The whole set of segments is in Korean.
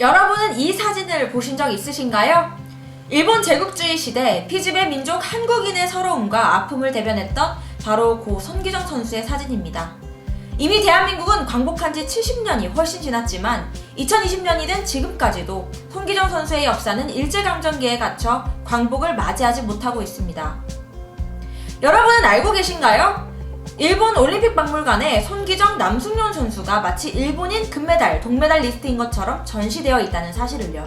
여러분은 이 사진을 보신 적 있으신가요? 일본 제국주의 시대 피지배 민족 한국인의 서러움과 아픔을 대변했던 바로 고 손기정 선수의 사진입니다. 이미 대한민국은 광복한 지 70년이 훨씬 지났지만 2020년이 된 지금까지도 손기정 선수의 역사는 일제강점기에 갇혀 광복을 맞이하지 못하고 있습니다. 여러분은 알고 계신가요? 일본 올림픽 박물관에 손기정 남승용 선수가 마치 일본인 금메달, 동메달 리스트인 것처럼 전시되어 있다는 사실을요.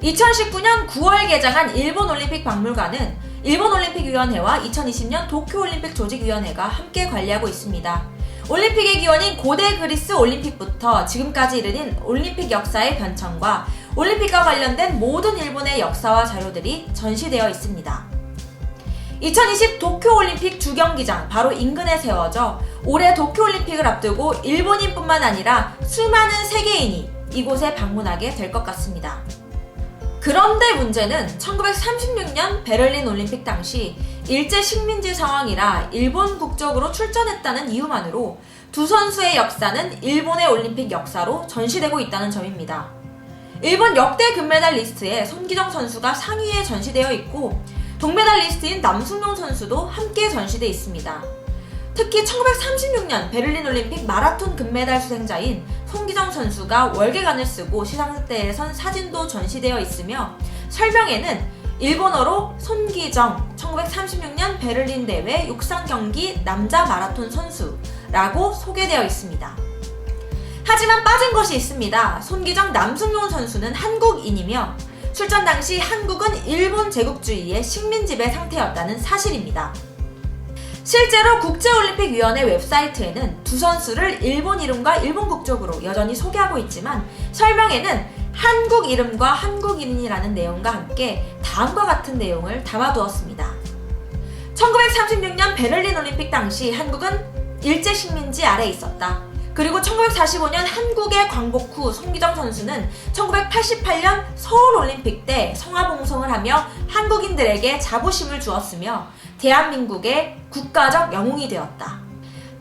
2019년 9월 개장한 일본 올림픽 박물관은 일본 올림픽위원회와 2020년 도쿄올림픽 조직위원회가 함께 관리하고 있습니다. 올림픽의 기원인 고대 그리스 올림픽부터 지금까지 이르는 올림픽 역사의 변천과 올림픽과 관련된 모든 일본의 역사와 자료들이 전시되어 있습니다. 2020 도쿄올림픽 주경기장 바로 인근에 세워져 올해 도쿄올림픽을 앞두고 일본인뿐만 아니라 수많은 세계인이 이곳에 방문하게 될 것 같습니다. 그런데 문제는 1936년 베를린 올림픽 당시 일제 식민지 상황이라 일본 국적으로 출전했다는 이유만으로 두 선수의 역사는 일본의 올림픽 역사로 전시되고 있다는 점입니다. 일본 역대 금메달 리스트에 손기정 선수가 상위에 전시되어 있고 동메달리스트인 남승용 선수도 함께 전시돼 있습니다. 특히 1936년 베를린 올림픽 마라톤 금메달 수생자인 송기정 선수가 월계관을 쓰고 시상대에 선 사진도 전시되어 있으며 설명에는 일본어로 손기정 1936년 베를린 대회 육상 경기 남자 마라톤 선수라고 소개되어 있습니다. 하지만 빠진 것이 있습니다. 손기정 남승용 선수는 한국인이며 출전 당시 한국은 일본 제국주의의 식민지배 상태였다는 사실입니다. 실제로 국제올림픽위원회 웹사이트에는 두 선수를 일본 이름과 일본 국적으로 여전히 소개하고 있지만 설명에는 한국 이름과 한국인이라는 내용과 함께 다음과 같은 내용을 담아두었습니다. 1936년 베를린 올림픽 당시 한국은 일제 식민지 아래 있었다. 그리고 1945년 한국의 광복 후 송기정 선수는 1988년 서울 올림픽 때 성화봉송을 하며 한국인들에게 자부심을 주었으며 대한민국의 국가적 영웅이 되었다.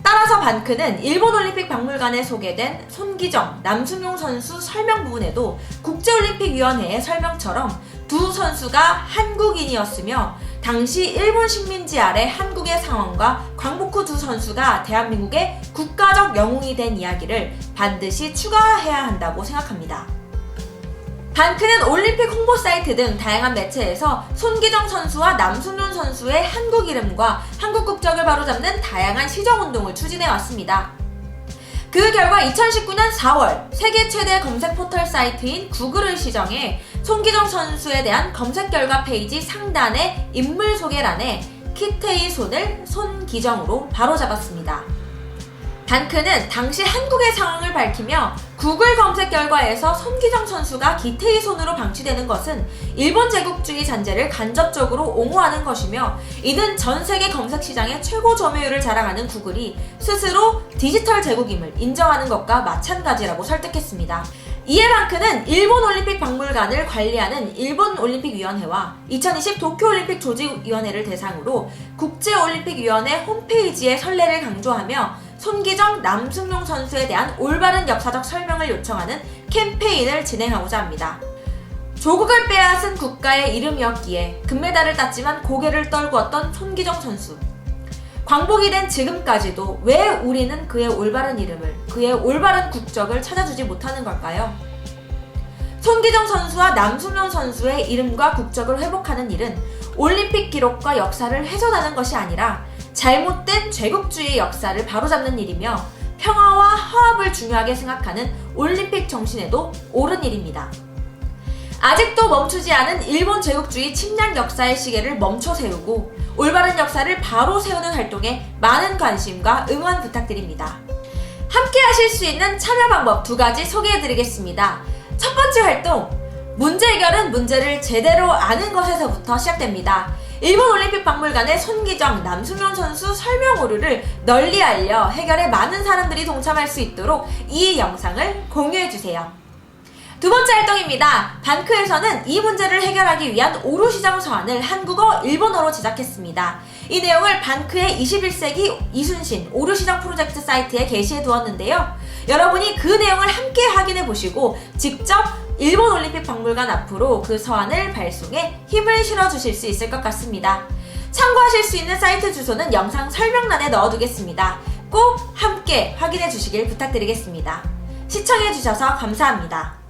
따라서 반크는 일본 올림픽 박물관에 소개된 손기정, 남승용 선수 설명 부분에도 국제올림픽위원회의 설명처럼 두 선수가 한국인이었으며 당시 일본 식민지 아래 한국의 상황과 광복 후 두 선수가 대한민국의 국가적 영웅이 된 이야기를 반드시 추가해야 한다고 생각합니다. 반크는 올림픽 홍보 사이트 등 다양한 매체에서 손기정 선수와 남순윤 선수의 한국 이름과 한국 국적을 바로잡는 다양한 시정 운동을 추진해 왔습니다. 그 결과 2019년 4월 세계 최대 검색 포털 사이트인 구글을 시정해 손기정 선수에 대한 검색 결과 페이지 상단의 인물 소개란에 키테이 손을 손기정으로 바로잡았습니다. 단크는 당시 한국의 상황을 밝히며 구글 검색 결과에서 손기정 선수가 기태희 손으로 방치되는 것은 일본 제국주의 잔재를 간접적으로 옹호하는 것이며 이는 전 세계 검색 시장의 최고 점유율을 자랑하는 구글이 스스로 디지털 제국임을 인정하는 것과 마찬가지라고 설득했습니다. 이에 랑크는 일본 올림픽 박물관을 관리하는 일본 올림픽 위원회와 2020 도쿄 올림픽 조직 위원회를 대상으로 국제 올림픽 위원회 홈페이지의 선례를 강조하며 손기정 남승용 선수에 대한 올바른 역사적 설명을 요청하는 캠페인을 진행하고자 합니다. 조국을 빼앗은 국가의 이름이었기에 금메달을 땄지만 고개를 떨구었던 손기정 선수. 광복이 된 지금까지도 왜 우리는 그의 올바른 이름을, 그의 올바른 국적을 찾아주지 못하는 걸까요? 손기정 선수와 남수명 선수의 이름과 국적을 회복하는 일은 올림픽 기록과 역사를 훼손하는 것이 아니라 잘못된 제국주의 역사를 바로잡는 일이며 평화와 화합을 중요하게 생각하는 올림픽 정신에도 옳은 일입니다. 아직도 멈추지 않은 일본 제국주의 침략 역사의 시계를 멈춰 세우고 올바른 역사를 바로 세우는 활동에 많은 관심과 응원 부탁드립니다. 함께 하실 수 있는 참여 방법 두 가지 소개해 드리겠습니다. 첫 번째 활동, 문제 해결은 문제를 제대로 아는 것에서부터 시작됩니다. 일본 올림픽 박물관의 손기정, 남승현 선수 설명 오류를 널리 알려 해결에 많은 사람들이 동참할 수 있도록 이 영상을 공유해주세요. 두 번째 활동입니다. 반크에서는 이 문제를 해결하기 위한 오류시장 서한을 한국어, 일본어로 제작했습니다. 이 내용을 반크의 21세기 이순신 오류시장 프로젝트 사이트에 게시해 두었는데요. 여러분이 그 내용을 함께 확인해 보시고 직접 일본 올림픽 박물관 앞으로 그 서한을 발송해 힘을 실어 주실 수 있을 것 같습니다. 참고하실 수 있는 사이트 주소는 영상 설명란에 넣어두겠습니다. 꼭 함께 확인해 주시길 부탁드리겠습니다. 시청해 주셔서 감사합니다.